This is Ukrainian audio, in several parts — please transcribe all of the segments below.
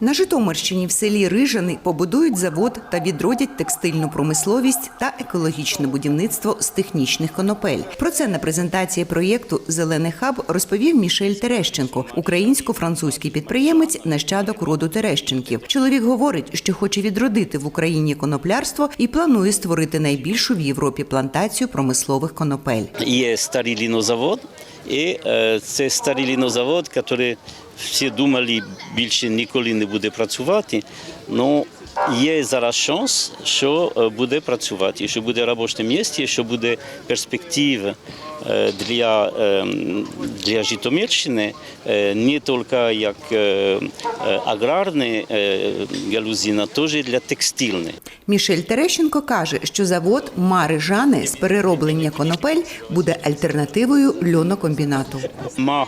На Житомирщині в селі Рижани побудують завод та відродять текстильну промисловість та екологічне будівництво з технічних конопель. Про це на презентації проєкту Зелений хаб розповів Мішель Терещенко, українсько-французький підприємець, нащадок роду Терещенків. Чоловік говорить, що хоче відродити в Україні коноплярство і планує створити найбільшу в Європі плантацію промислових конопель. Є старий лінозавод, і е, це старий лінозавод, який всі думали, більше ніколи не буде працювати. Ну, є зараз шанс, що е, буде працювати, що буде робоче місце, що буде перспектива е, для, е, для Житомирщини не тільки як е, е, аграрні е, галузі, а теж для текстильної. Мішель Терещенко каже, що завод Мари Жани з перероблення конопель буде альтернативою льонокомбінату. ма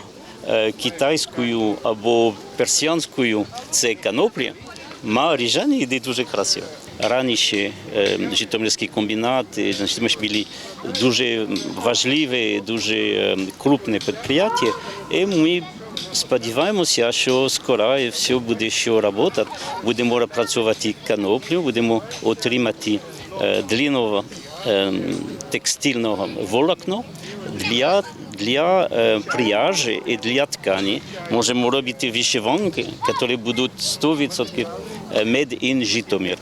китайською або персіанською це каноплі, ріжані йде дуже красиво. Раніше Житомирський комбінат, ми ж були дуже важливі, дуже крупне підприємство, і ми сподіваємося, що скоро все буде що працювати. Будемо працювати каноплю, будемо отримати длинного текстильного волокно для, для пряжі і для ткані. Можемо робити вишиванки, які будуть 100% made in Житомир.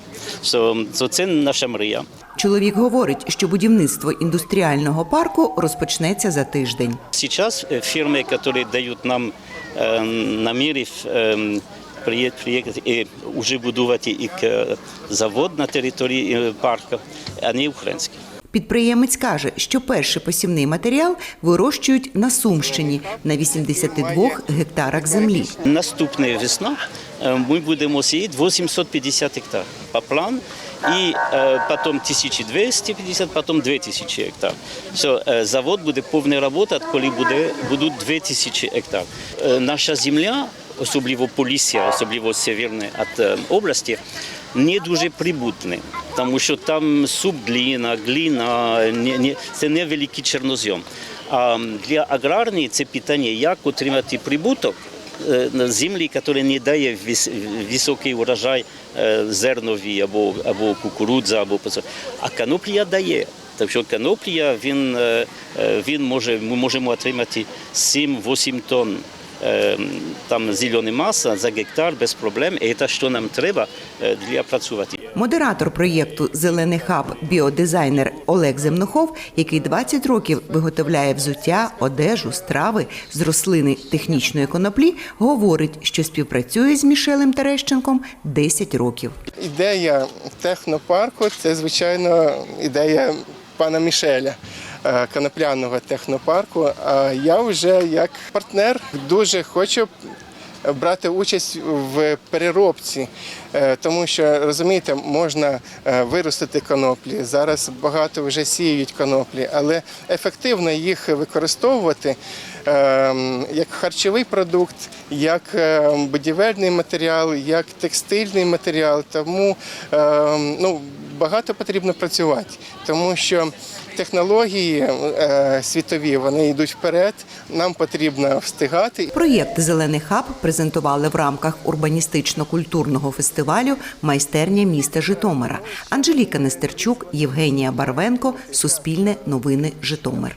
So, so це наша мрія. Чоловік говорить, що будівництво індустріального парку розпочнеться за тиждень. Сейчас э, фирмы, которые дают нам э, намерів э, приє- приїхати і вже будувати і к- завод на території е, парку, вони українські. Підприємець каже, що перший посівний матеріал вирощують на Сумщині на 82 гектарах землі. Наступна весна е, ми будемо сіяти 850 гектарів по плану, і е, потім 1250, потім 2000 гектарів. So, е, завод буде повний працювати, коли буде, будуть 2000 гектарів. Е, Наша земля, особливо Полісся, особливо северна від області, не дуже прибутне, тому що там субгліна, гліна, не, це не великий чорнозем. А для аграрної це питання, як отримати прибуток е, на землі, яка не дає вис- високий урожай е, зернові або, або кукурудза, або а каноплія дає. Так що каноплія він, е, він може, ми можемо отримати 7-8 тонн там зеленої маси за гектар без проблем, і це що нам треба е, для працювати. Модератор проєкту Зелений хаб біодизайнер Олег Земнохов, який 20 років виготовляє взуття, одежу, страви з рослини технічної коноплі, говорить, що співпрацює з Мішелем Терещенком 10 років. Ідея технопарку це, звичайно, ідея пана Мішеля. Е, Конопляного технопарку. А я вже як партнер дуже хочу брати участь в переробці, е, тому що розумієте, можна е, виростити коноплі. Зараз багато вже сіють коноплі, але ефективно їх використовувати як харчовий продукт, як будівельний матеріал, як текстильний матеріал. Тому ну, багато потрібно працювати, тому що технології е, світові вони йдуть вперед. Нам потрібно встигати. Проєкт Зелений хаб презентували в рамках урбаністично-культурного фестивалю Майстерня міста Житомира. Анжеліка Нестерчук, Євгенія Барвенко, Суспільне новини Житомир.